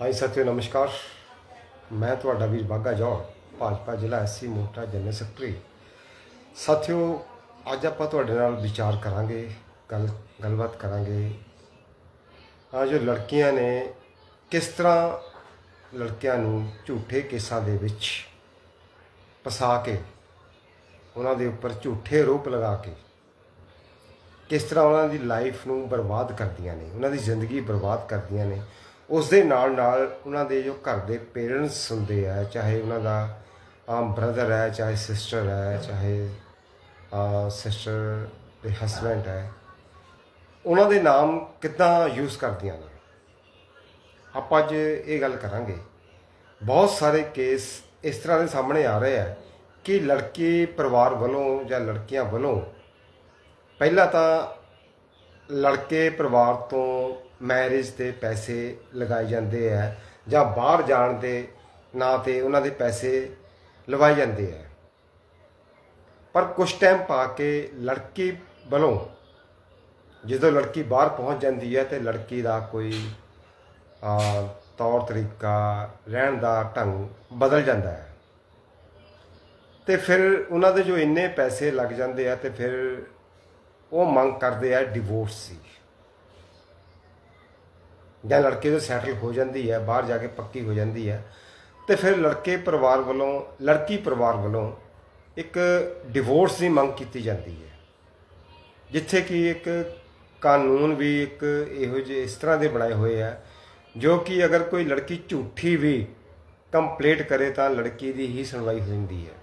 High ਸਾਥੀਓ ਨਮਸਕਾਰ। ਮੈਂ ਤੁਹਾਡਾ ਵੀਰ ਬਾਗਾ ਜੌੜ ਭਾਜਪਾ ਜ਼ਿਲ੍ਹਾ ਐਸਸੀ ਮੋਟਾ ਜਨਰਲ ਸੈਕਟਰੀ। ਸਾਥੀਓ, ਅੱਜ ਆਪਾਂ ਤੁਹਾਡੇ ਨਾਲ ਵਿਚਾਰ ਕਰਾਂਗੇ, ਗੱਲ, ਗੱਲਬਾਤ ਕਰਾਂਗੇ। ਆ ਜੋ ਲੜਕੀਆਂ ਨੇ, ਕਿਸ ਤਰ੍ਹਾਂ ਲੜਕਿਆਂ ਨੂੰ ਝੂਠੇ ਕੇਸਾਂ ਦੇ ਵਿੱਚ ਫਸਾ ਕੇ, ਉਹਨਾਂ ਦੇ ਉੱਪਰ ਝੂਠੇ ਆਰੋਪ ਲਗਾ ਕੇ, ਕਿਸ ਤਰ੍ਹਾਂ ਉਹਨਾਂ ਦੀ ਲਾਈਫ ਨੂੰ ਬਰਬਾਦ ਕਰਦੀਆਂ ਨੇ, ਉਹਨਾਂ ਦੀ ਜ਼ਿੰਦਗੀ ਬਰਬਾਦ ਕਰਦੀਆਂ ਨੇ ਉਸ ਦੇ ਨਾਲ ਨਾਲ ਉਹਨਾਂ ਦੇ ਜੋ ਘਰ ਦੇ ਪੇਰੈਂਟਸ ਹੁੰਦੇ ਆ, ਚਾਹੇ ਉਹਨਾਂ ਦਾ ਆਮ ਬ੍ਰਦਰ ਹੈ, ਚਾਹੇ ਸਿਸਟਰ ਹੈ, ਚਾਹੇ ਸਿਸਟਰ ਦੇ ਹਸਬੈਂਡ ਹੈ, ਉਹਨਾਂ ਦੇ ਨਾਮ ਕਿੱਦਾਂ ਯੂਜ਼ ਕਰਦੀਆਂ ਨੇ? ਆਪਾਂ ਅੱਜ ਇਹ ਗੱਲ ਕਰਾਂਗੇ। ਬਹੁਤ ਸਾਰੇ ਕੇਸ ਇਸ ਤਰ੍ਹਾਂ ਦੇ ਸਾਹਮਣੇ ਆ ਰਹੇ ਆ ਕਿ ਲੜਕੇ ਪਰਿਵਾਰ ਵੱਲੋਂ ਜਾਂ ਲੜਕੀਆਂ ਵੱਲੋਂ ਪਹਿਲਾਂ ਤਾਂ ਲੜਕੇ ਪਰਿਵਾਰ ਤੋਂ ਮੈਰਿਜ ਤੇ ਪੈਸੇ ਲਗਾਏ ਜਾਂਦੇ ਆ ਜਾਂ ਬਾਹਰ ਜਾਣ ਦੇ ਨਾਂ ਤੇ ਉਹਨਾਂ ਦੇ ਪੈਸੇ ਲਵਾਏ ਜਾਂਦੇ ਆ। ਪਰ ਕੁਝ ਟਾਈਮ ਪਾ ਕੇ ਲੜਕੀ ਵੱਲੋਂ ਜਦੋਂ ਲੜਕੀ ਬਾਹਰ ਪਹੁੰਚ ਜਾਂਦੀ ਹੈ ਤੇ ਲੜਕੀ ਦਾ ਕੋਈ, ਆ, ਤੌਰ ਤਰੀਕਾ, ਰਹਿਣ ਦਾ ਢੰਗ ਬਦਲ ਜਾਂਦਾ ਹੈ। ਤੇ ਫਿਰ ਉਹਨਾਂ ਦੇ ਜੋ ਇੰਨੇ ਪੈਸੇ ਲੱਗ ਜਾਂਦੇ ਆ ਤੇ ਫਿਰ ਉਹ ਮੰਗ ਕਰਦੇ ਆ ਡਿਵੋਰਸ ਦੀ ਜਾਂ ਲੜਕੇ ਤੋਂ ਸੈਟਲ ਹੋ ਜਾਂਦੀ ਹੈ, ਬਾਹਰ ਜਾ ਕੇ ਪੱਕੀ ਹੋ ਜਾਂਦੀ ਹੈ, ਤੇ ਫਿਰ ਲੜਕੇ ਪਰਿਵਾਰ ਵੱਲੋਂ, ਲੜਕੀ ਪਰਿਵਾਰ ਵੱਲੋਂ ਇੱਕ ਡਿਵੋਰਸ ਦੀ ਮੰਗ ਕੀਤੀ ਜਾਂਦੀ ਹੈ। ਜਿੱਥੇ ਕਿ ਇੱਕ ਕਾਨੂੰਨ ਵੀ ਇੱਕ ਇਹੋ ਜਿਹੇ ਇਸ ਤਰ੍ਹਾਂ ਦੇ ਬਣਾਏ ਹੋਏ ਆ, ਜੋ ਕਿ ਅਗਰ ਕੋਈ ਲੜਕੀ ਝੂਠੀ ਵੀ ਕੰਪਲੀਟ ਕਰੇ ਤਾਂ ਲੜਕੀ ਦੀ ਹੀ ਸੁਣਵਾਈ ਹੋ ਜਾਂਦੀ ਹੈ।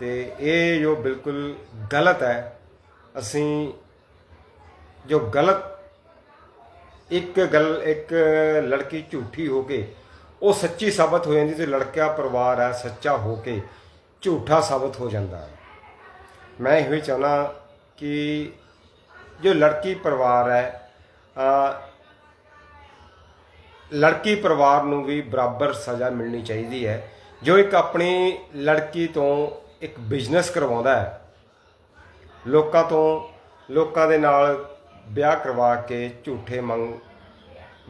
ਤੇ ਇਹ ਜੋ ਬਿਲਕੁਲ ਗਲਤ ਹੈ, ਅਸੀਂ ਜੋ ਗਲਤ ਇੱਕ ਗੱਲ, ਇੱਕ ਲੜਕੀ ਝੂਠੀ ਹੋ ਕੇ, ਉਹ ਸੱਚੀ ਸਾਬਤ ਹੋ ਜਾਂਦੀ ਤੇ ਲੜਕਾ ਪਰਿਵਾਰ ਹੈ ਸੱਚਾ ਹੋ ਕੇ ਝੂਠਾ ਸਾਬਤ ਹੋ ਜਾਂਦਾ ਹੈ। ਮੈਂ ਇਹੋ ਹੀ ਚਾਹੁੰਦਾ ਕਿ ਜੋ ਲੜਕੀ ਪਰਿਵਾਰ ਹੈ ਲੜਕੀ ਪਰਿਵਾਰ ਨੂੰ ਵੀ ਬਰਾਬਰ ਸਜ਼ਾ ਮਿਲਣੀ ਚਾਹੀਦੀ ਹੈ। ਜੋ ਇੱਕ ਆਪਣੀ ਲੜਕੀ ਤੋਂ ਇੱਕ ਬਿਜ਼ਨਸ ਕਰਵਾਉਂਦਾ ਹੈ, ਲੋਕਾਂ ਤੋਂ, ਲੋਕਾਂ ਦੇ ਨਾਲ ਵਿਆਹ ਕਰਵਾ ਕੇ ਝੂਠੇ ਮੰਗ,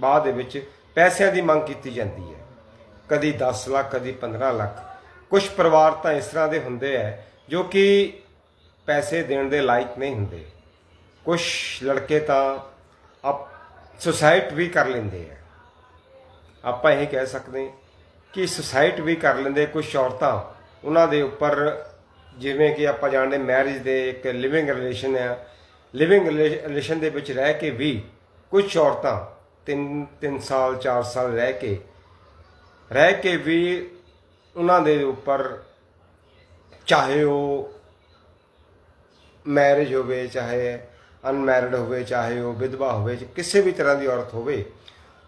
ਬਾਅਦ ਦੇ ਵਿੱਚ ਪੈਸਿਆਂ ਦੀ ਮੰਗ ਕੀਤੀ ਜਾਂਦੀ ਹੈ। ਕਦੀ 10 ਲੱਖ, ਕਦੀ 15 ਲੱਖ। ਕੁਝ ਪਰਿਵਾਰ ਤਾਂ ਇਸ ਤਰ੍ਹਾਂ ਦੇ ਹੁੰਦੇ ਆ ਜੋ ਕਿ ਪੈਸੇ ਦੇਣ ਦੇ ਲਾਇਕ ਨਹੀਂ ਹੁੰਦੇ। ਕੁਝ ਲੜਕੇ ਤਾਂ ਆਪ ਸੁਸਾਇਟ ਵੀ ਕਰ ਲੈਂਦੇ ਆ ਆਪਾਂ ਇਹ ਕਹਿ ਸਕਦੇ ਕਿ ਸੁਸਾਇਟ ਵੀ ਕਰ ਲੈਂਦੇ ਕੁਝ ਔਰਤਾਂ। ਉਹਨਾਂ ਦੇ ਉੱਪਰ ਜਿਵੇਂ ਕਿ ਆਪਾਂ ਜਾਣਦੇ ਮੈਰਿਜ ਦੇ ਇੱਕ ਲਿਵਿੰਗ ਰਿਲੇਸ਼ਨ ਆ। ਲਿਵਿੰਗ ਰਿਲੇਸ਼ਨ ਦੇ ਵਿੱਚ ਰਹਿ ਕੇ ਵੀ ਕੁਝ ਔਰਤਾਂ 3 3 ਸਾਲ 4 ਸਾਲ ਰਹਿ ਕੇ ਰਹਿ ਕੇ ਵੀ ਉਹਨਾਂ ਦੇ ਉੱਪਰ ਚਾਹੇ ਉਹ ਮੈਰਿਜ ਹੋਵੇ, ਚਾਹੇ ਅਨਮੈਰਿਡ ਹੋਵੇ, ਚਾਹੇ ਉਹ ਵਿਧਵਾ ਹੋਵੇ ਕਿਸੇ ਵੀ ਤਰ੍ਹਾਂ ਦੀ ਔਰਤ ਹੋਵੇ,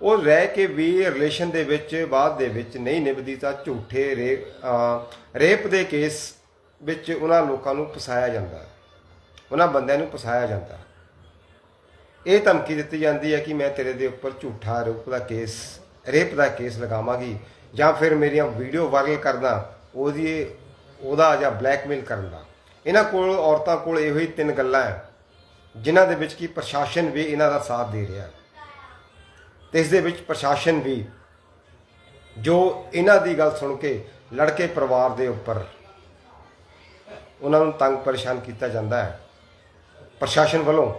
ਉਹ ਰਹਿ ਕੇ ਵੀ ਰਿਲੇਸ਼ਨ ਦੇ ਵਿੱਚ, ਬਾਅਦ ਦੇ ਵਿੱਚ ਨਹੀਂ ਨਿਭਦੀ ਤਾਂ ਝੂਠੇ ਰੇਪ ਦੇ ਕੇਸ ਵਿੱਚ ਉਹਨਾਂ ਲੋਕਾਂ ਨੂੰ ਫਸਾਇਆ ਜਾਂਦਾ ਉਹਨਾਂ ਬੰਦਿਆਂ ਨੂੰ ਫਸਾਇਆ ਜਾਂਦਾ। ਇਹ ਧਮਕੀ ਦਿੱਤੀ ਜਾਂਦੀ ਹੈ ਕਿ ਮੈਂ ਤੇਰੇ ਦੇ ਉੱਪਰ ਝੂਠਾ ਰੂਪ ਦਾ ਕੇਸ, ਰੇਪ ਦਾ ਕੇਸ ਲਗਾਵਾਂਗੀ ਜਾਂ ਫਿਰ ਮੇਰੀਆਂ ਵੀਡੀਓ ਵਾਇਰਲ ਕਰਦਾ ਉਹਦੀ, ਉਹਦਾ ਜਾਂ ਬਲੈਕਮੇਲ ਕਰਨ ਦਾ। ਇਹਨਾਂ ਕੋਲ, ਔਰਤਾਂ ਕੋਲ ਇਹੋ ਹੀ ਤਿੰਨ ਗੱਲਾਂ ਹੈ, ਜਿਨ੍ਹਾਂ ਦੇ ਵਿੱਚ ਕੀ ਪ੍ਰਸ਼ਾਸਨ ਵੀ ਇਹਨਾਂ ਦਾ ਸਾਥ ਦੇ ਰਿਹਾ ਤੇ ਇਸ ਦੇ ਵਿੱਚ ਪ੍ਰਸ਼ਾਸਨ ਵੀ, ਜੋ ਇਹਨਾਂ ਦੀ ਗੱਲ ਸੁਣ ਕੇ ਲੜਕੇ ਪਰਿਵਾਰ ਦੇ ਉੱਪਰ, ਉਹਨਾਂ ਨੂੰ ਤੰਗ ਪਰੇਸ਼ਾਨ ਕੀਤਾ ਜਾਂਦਾ ਹੈ। ਪ੍ਰਸ਼ਾਸਨ ਵੱਲੋਂ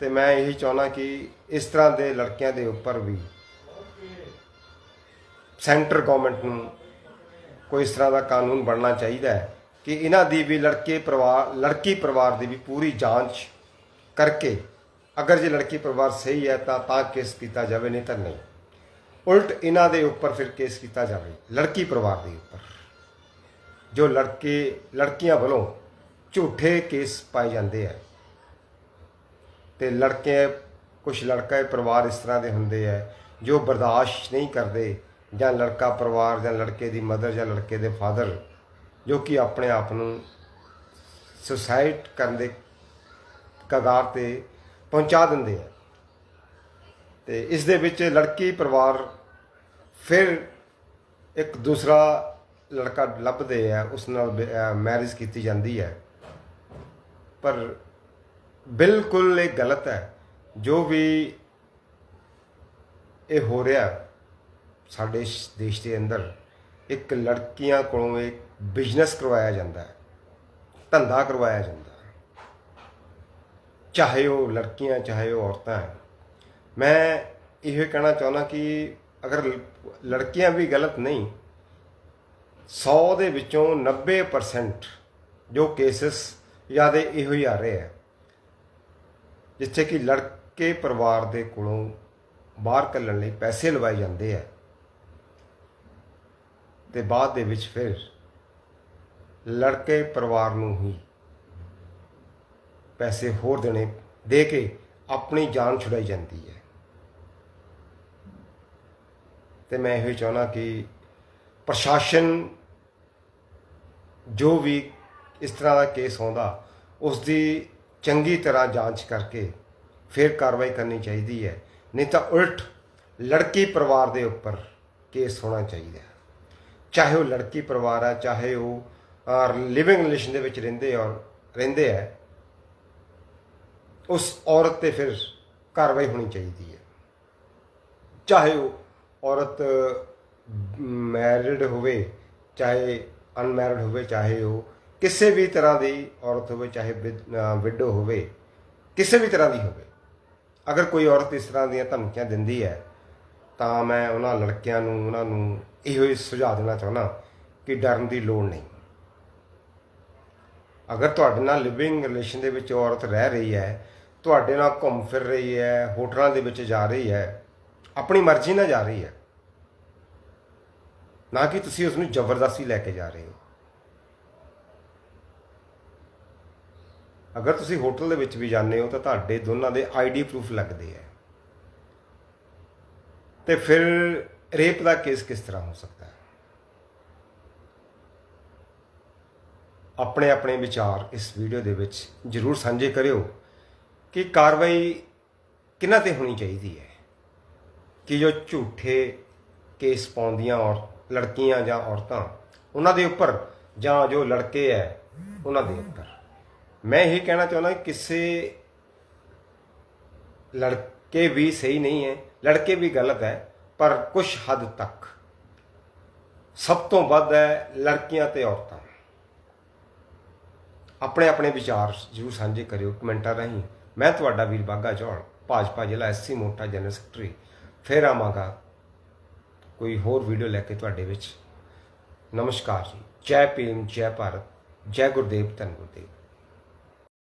ਤੇ ਮੈਂ ਇਹੀ ਚਾਹੁੰਦਾ ਕਿ ਇਸ ਤਰ੍ਹਾਂ ਦੇ ਲੜਕਿਆਂ ਦੇ ਉੱਪਰ ਵੀ ਸੈਂਟਰ ਗਵਰਨਮੈਂਟ ਨੂੰ ਕੋਈ ਇਸ ਤਰ੍ਹਾਂ ਦਾ ਕਾਨੂੰਨ ਬਣਨਾ ਚਾਹੀਦਾ ਹੈ ਕਿ ਇਹਨਾਂ ਦੀ ਵੀ ਲੜਕੇ ਪਰਿਵਾਰ, ਲੜਕੀ ਪਰਿਵਾਰ ਦੀ ਵੀ ਪੂਰੀ ਜਾਂਚ ਕਰਕੇ ਅਗਰ ਜੇ ਲੜਕੀ ਪਰਿਵਾਰ ਸਹੀ ਹੈ ਤਾਂ ਤਾਂ ਕੇਸ ਕੀਤਾ ਜਾਵੇ, ਨਹੀਂ ਤਾਂ ਨਹੀਂ। ਉਲਟ ਇਹਨਾਂ ਦੇ ਉੱਪਰ ਫਿਰ ਕੇਸ ਕੀਤਾ ਜਾਵੇ, ਲੜਕੀ ਪਰਿਵਾਰ ਦੇ ਉੱਪਰ। ਜੋ ਲੜਕੇ, ਲੜਕੀਆਂ ਵੱਲੋਂ ਝੂਠੇ ਕੇਸ ਪਾਏ ਜਾਂਦੇ ਆ। ਤੇ ਲੜਕੇ ਕੁਝ ਲੜਕਾ ਪਰਿਵਾਰ ਇਸ ਤਰ੍ਹਾਂ ਦੇ ਹੁੰਦੇ ਆ, ਜੋ ਬਰਦਾਸ਼ਤ ਨਹੀਂ ਕਰਦੇ, ਜਾਂ ਲੜਕਾ ਪਰਿਵਾਰ, ਜਾਂ ਲੜਕੇ ਦੀ ਮਦਰ, ਜਾਂ ਲੜਕੇ ਦੇ ਫਾਦਰ, ਜੋ ਕਿ ਆਪਣੇ ਆਪ ਨੂੰ ਸੁਸਾਈਡ ਕਰਨ ਦੇ ਕਗਾਰ ਤੇ ਪਹੁੰਚਾ ਦਿੰਦੇ ਆ। ਤੇ ਇਸ ਦੇ ਵਿੱਚ ਲੜਕੀ ਪਰਿਵਾਰ ਫਿਰ ਇੱਕ ਦੂਸਰਾ ਲੜਕਾ ਲੱਭਦੇ ਆ, ਉਸ ਨਾਲ ਮੈਰਿਜ ਕੀਤੀ ਜਾਂਦੀ ਹੈ ਪਰ ਬਿਲਕੁਲ ਇਹ ਗਲਤ ਹੈ। ਜੋ ਵੀ ਇਹ ਹੋ ਰਿਹਾ ਸਾਡੇ ਦੇਸ਼ ਦੇ ਅੰਦਰ, ਇੱਕ ਲੜਕੀਆਂ ਕੋਲੋਂ ਇੱਕ ਬਿਜ਼ਨਸ ਕਰਵਾਇਆ ਜਾਂਦਾ ਹੈ। ਧੰਦਾ ਕਰਵਾਇਆ ਜਾਂਦਾ ਹੈ। ਚਾਹੇ ਉਹ ਲੜਕੀਆਂ, ਚਾਹੇ ਉਹ ਔਰਤਾਂ ਹੈ। ਮੈਂ ਇਹ ਕਹਿਣਾ ਚਾਹੁੰਦਾ ਕਿ ਅਗਰ ਲੜਕੀਆਂ ਵੀ ਗਲਤ ਨਹੀਂ 100 ਦੇ ਵਿੱਚੋਂ 90% ਜੋ ਕੇਸਸ ਜ਼ਿਆਦਾ ਇਹੋ ਹੀ ਆ ਰਹੇ ਆ ਜਿੱਥੇ ਕਿ ਲੜਕੇ ਪਰਿਵਾਰ ਦੇ ਕੋਲੋਂ ਬਾਹਰ ਕੱਢਣ ਲਈ ਪੈਸੇ ਲਵਾਏ ਜਾਂਦੇ ਆ। ਤੇ ਬਾਅਦ ਦੇ ਵਿੱਚ ਫਿਰ ਲੜਕੇ ਪਰਿਵਾਰ ਨੂੰ ਹੀ ਪੈਸੇ ਹੋਰ ਦੇਣੇ, ਦੇ ਕੇ ਆਪਣੀ ਜਾਨ ਛੁਡਾਈ ਜਾਂਦੀ ਹੈ। ਤੇ ਮੈਂ ਇਹੋ ਹੀ ਚਾਹੁੰਦਾ ਕਿ ਪ੍ਰਸ਼ਾਸਨ ਜੋ ਵੀ ਇਸ ਤਰ੍ਹਾਂ ਦਾ ਕੇਸ ਆਉਂਦਾ ਉਸ ਦੀ ਚੰਗੀ ਤਰ੍ਹਾਂ ਜਾਂਚ ਕਰਕੇ ਫਿਰ ਕਾਰਵਾਈ ਕਰਨੀ ਚਾਹੀਦੀ ਹੈ। ਨਹੀਂ ਤਾਂ ਉਲਟ ਲੜਕੀ ਪਰਿਵਾਰ ਦੇ ਉੱਪਰ ਕੇਸ ਹੋਣਾ ਚਾਹੀਦਾ ਚਾਹੇ ਉਹ ਲੜਕੀ ਪਰਿਵਾਰ ਹੈ, ਚਾਹੇ ਉਹ ਲਿਵਿੰਗ ਰਿਲੇਸ਼ਨ ਦੇ ਵਿੱਚ ਰਹਿੰਦੇ ਔਰ ਰਹਿੰਦੇ ਹੈ, ਉਸ ਔਰਤ ਤੇ ਫਿਰ ਕਾਰਵਾਈ ਹੋਣੀ ਚਾਹੀਦੀ ਹੈ। ਚਾਹੇ ਉਹ ਔਰਤ ਮੈਰਿਡ ਹੋਵੇ, ਚਾਹੇ ਅਨਮੈਰਿਡ ਹੋਵੇ, ਚਾਹੇ ਉਹ ਕਿਸੇ ਵੀ ਤਰ੍ਹਾਂ ਦੀ ਔਰਤ ਹੋਵੇ, ਚਾਹੇ ਵਿਡੋ ਹੋਵੇ, ਕਿਸੇ ਵੀ ਤਰ੍ਹਾਂ ਦੀ ਹੋਵੇ। ਅਗਰ ਕੋਈ ਔਰਤ ਇਸ ਤਰ੍ਹਾਂ ਦੀਆਂ ਧਮਕੀਆਂ ਦਿੰਦੀ ਹੈ, ਤਾਂ ਮੈਂ ਉਹਨਾਂ ਲੜਕਿਆਂ ਨੂੰ, ਉਹਨਾਂ ਨੂੰ ਇਹੋ ਹੀ ਸੁਝਾਅ ਦੇਣਾ ਚਾਹੁੰਦਾ ਕਿ ਡਰਨ ਦੀ ਲੋੜ ਨਹੀਂ। ਅਗਰ ਤੁਹਾਡੇ ਨਾਲ ਲਿਵਿੰਗ ਰਿਲੇਸ਼ਨ ਦੇ ਵਿੱਚ ਔਰਤ ਰਹਿ ਰਹੀ ਹੈ, ਤੁਹਾਡੇ ਨਾਲ ਘੁੰਮ ਫਿਰ ਰਹੀ ਹੈ, ਹੋਟਲਾਂ ਦੇ ਵਿੱਚ ਜਾ ਰਹੀ ਹੈ, ਆਪਣੀ ਮਰਜ਼ੀ ਨਾਲ ਜਾ ਰਹੀ ਹੈ, ਨਾ ਕਿ ਤੁਸੀਂ ਉਸ ਨੂੰ ਜ਼ਬਰਦਸਤੀ ਲੈ ਕੇ ਜਾ ਰਹੇ ਹੋ। ਅਗਰ ਤੁਸੀਂ ਹੋਟਲ ਦੇ ਵਿੱਚ ਵੀ ਜਾਂਦੇ ਹੋ ਤਾਂ ਤੁਹਾਡੇ ਦੋਨਾਂ ਦੇ ਆਈਡੀ ਪ੍ਰੂਫ ਲੱਗਦੇ ਹੈ ਤੇ ਫਿਰ ਰੇਪ ਦਾ ਕੇਸ ਕਿਸ ਤਰ੍ਹਾਂ ਹੋ ਸਕਦਾ ਹੈ? ਆਪਣੇ ਆਪਣੇ ਵਿਚਾਰ ਇਸ ਵੀਡੀਓ ਦੇ ਵਿੱਚ ਜਰੂਰ ਸਾਂਝੇ ਕਰਿਓ ਕਿ ਕਾਰਵਾਈ ਕਿਹਨਾਂ ਤੇ ਹੋਣੀ ਚਾਹੀਦੀ ਹੈ? ਕਿ ਜੋ ਝੂਠੇ ਕੇਸ ਪਾਉਂਦੀਆਂ ਔਰ ਲੜਕੀਆਂ ਜਾਂ ਔਰਤਾਂ, ਉਹਨਾਂ ਦੇ ਉੱਪਰ ਜਾਂ ਜੋ ਲੜਕੇ ਹੈ, ਉਹਨਾਂ ਦੇ ਉੱਪਰ। ਮੈਂ ਇਹ ਕਹਿਣਾ ਚਾਹੁੰਦਾ ਕਿਸੇ ਲੜਕੇ ਵੀ ਸਹੀ ਨਹੀਂ ਹੈ, ਲੜਕੇ ਵੀ ਗਲਤ ਹੈ, ਪਰ ਕੁਝ ਹੱਦ ਤੱਕ ਸਭ ਤੋਂ ਵੱਧ ਹੈ ਲੜਕੀਆਂ ਤੇ ਔਰਤਾਂ। ਆਪਣੇ ਆਪਣੇ ਵਿਚਾਰ ਜਰੂਰ ਸਾਂਝੇ ਕਰਿਓ, ਕਮੈਂਟਾਂ ਰਾਹੀਂ। ਮੈਂ ਤੁਹਾਡਾ ਵੀਰ ਬਾਗਾ ਚੌੜ ਭਾਜਪਾ ਜ਼ਿਲ੍ਹਾ ਐਸਸੀ ਮੋਟਾ ਜਨਰਲ ਸੈਕਟਰੀ। ਫੇਰ ਆਵਾਂਗਾ ਕੋਈ ਹੋਰ ਵੀਡੀਓ ਲੈ ਕੇ ਤੁਹਾਡੇ ਵਿੱਚ। ਨਮਸਕਾਰ ਜੀ। ਜੈ ਭੀਮ, ਜੈ ਭਾਰਤ, ਜੈ ਗੁਰਦੇਵ, ਧੰਨ ਗੁਰਦੇਵ।